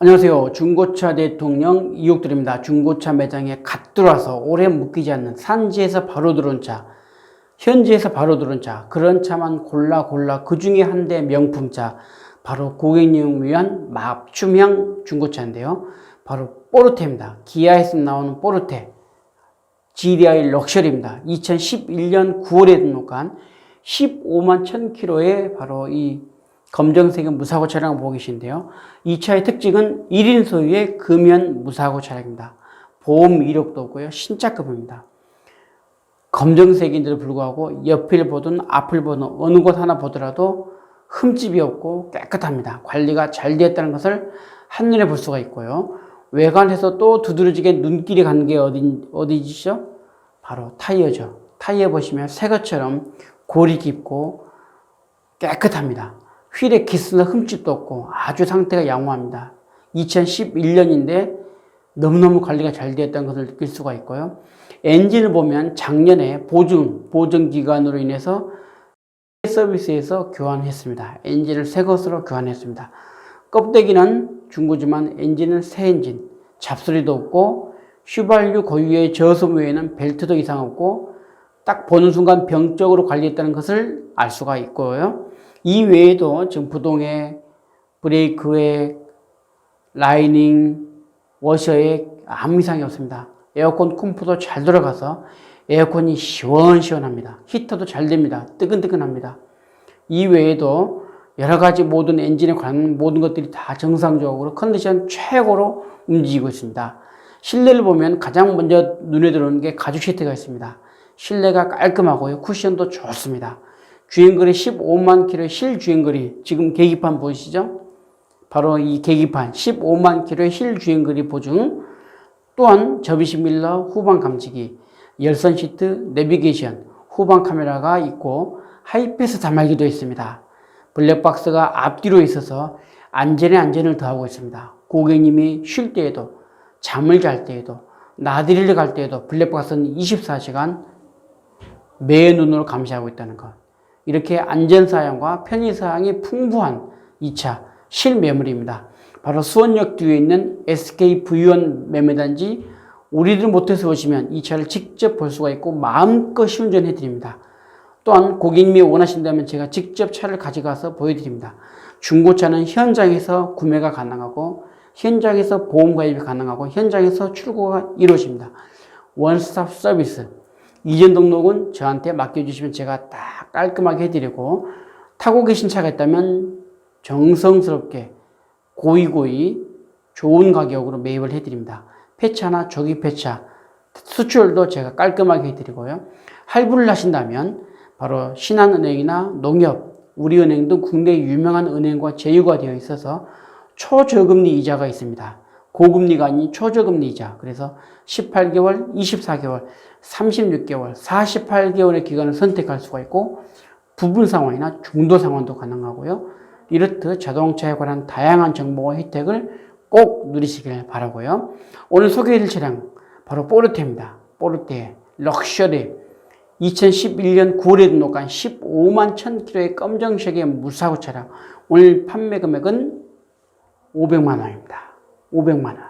안녕하세요. 중고차 대통령 이옥들입니다. 중고차 매장에 갓 들어와서 오래 묵히지 않는 산지에서 바로 들어온 차, 현지에서 바로 들어온 차, 그런 차만 골라 골라 그 중에 한 대 명품차, 바로 고객님 위한 맞춤형 중고차인데요. 바로 포르테입니다. 기아에서 나오는 포르테. GDI 럭셔리입니다. 2011년 9월에 등록한 15만 1000km의 바로 이 검정색의 무사고 차량을 보고 계신데요. 이 차의 특징은 1인 소유의 금연 무사고 차량입니다. 보험 이력도 없고요. 신차급입니다. 검정색인데도 불구하고 옆을 보든 앞을 보든 어느 곳 하나 보더라도 흠집이 없고 깨끗합니다. 관리가 잘 되었다는 것을 한눈에 볼 수가 있고요. 외관에서 또 두드러지게 눈길이 가는 게 어디, 어디지죠? 바로 타이어죠. 타이어 보시면 새 것처럼 골이 깊고 깨끗합니다. 휠에 기스나 흠집도 없고 아주 상태가 양호합니다. 2011년인데 너무너무 관리가 잘 되었다는 것을 느낄 수가 있고요. 엔진을 보면 작년에 보증, 보증 기간으로 인해서 서비스에서 교환했습니다. 엔진을 새 것으로 교환했습니다. 껍데기는 중고지만 엔진은 새 엔진, 잡소리도 없고 휘발유 고유의 저소음 외에는 벨트도 이상 없고 딱 보는 순간 병적으로 관리했다는 것을 알 수가 있고요. 이 외에도 지금 부동에 브레이크에 라이닝, 워셔에 아무 이상이 없습니다. 에어컨 컴프도 잘 들어가서 에어컨이 시원시원합니다. 히터도 잘 됩니다. 뜨끈뜨끈합니다. 이 외에도 여러 가지 모든 엔진에 관한 모든 것들이 다 정상적으로 컨디션 최고로 움직이고 있습니다. 실내를 보면 가장 먼저 눈에 들어오는 게 가죽 시트가 있습니다. 실내가 깔끔하고요. 쿠션도 좋습니다. 주행거리 15만 킬로의 실주행거리 지금 계기판 보이시죠? 바로 이 계기판 15만 킬로의 실주행거리 보증 또한 접이식 밀러 후방 감지기 열선 시트 내비게이션 후방 카메라가 있고 하이패스 단말기도 있습니다. 블랙박스가 앞뒤로 있어서 안전에 안전을 더하고 있습니다. 고객님이 쉴 때에도 잠을 잘 때에도 나들이를 갈 때에도 블랙박스는 24시간 매 눈으로 감시하고 있다는 것. 이렇게 안전사양과 편의사양이 풍부한 이차 실매물입니다. 바로 수원역 뒤에 있는 SK V1 매매단지 우리들 못해서 오시면 이 차를 직접 볼 수가 있고 마음껏 시운전해 드립니다. 또한 고객님이 원하신다면 제가 직접 차를 가져가서 보여드립니다. 중고차는 현장에서 구매가 가능하고 현장에서 보험 가입이 가능하고 현장에서 출고가 이루어집니다. 원스톱 서비스. 이전 등록은 저한테 맡겨주시면 제가 딱 깔끔하게 해드리고 타고 계신 차가 있다면 정성스럽게 고이고이 좋은 가격으로 매입을 해드립니다. 폐차나 조기 폐차, 수출도 제가 깔끔하게 해드리고요. 할부를 하신다면 바로 신한은행이나 농협, 우리은행 등 국내 유명한 은행과 제휴가 되어 있어서 초저금리 이자가 있습니다. 고금리가 아닌 초저금리 이자. 그래서 18개월, 24개월, 36개월, 48개월의 기간을 선택할 수가 있고 부분 상황이나 중도 상황도 가능하고요. 이렇듯 자동차에 관한 다양한 정보와 혜택을 꼭 누리시길 바라고요. 오늘 소개해드릴 차량 바로 포르테입니다. 포르테 럭셔리 2011년 9월에 등록한 15만 1000km의 검정색의 무사고 차량 오늘 판매 금액은 500만 원입니다. 500만 원.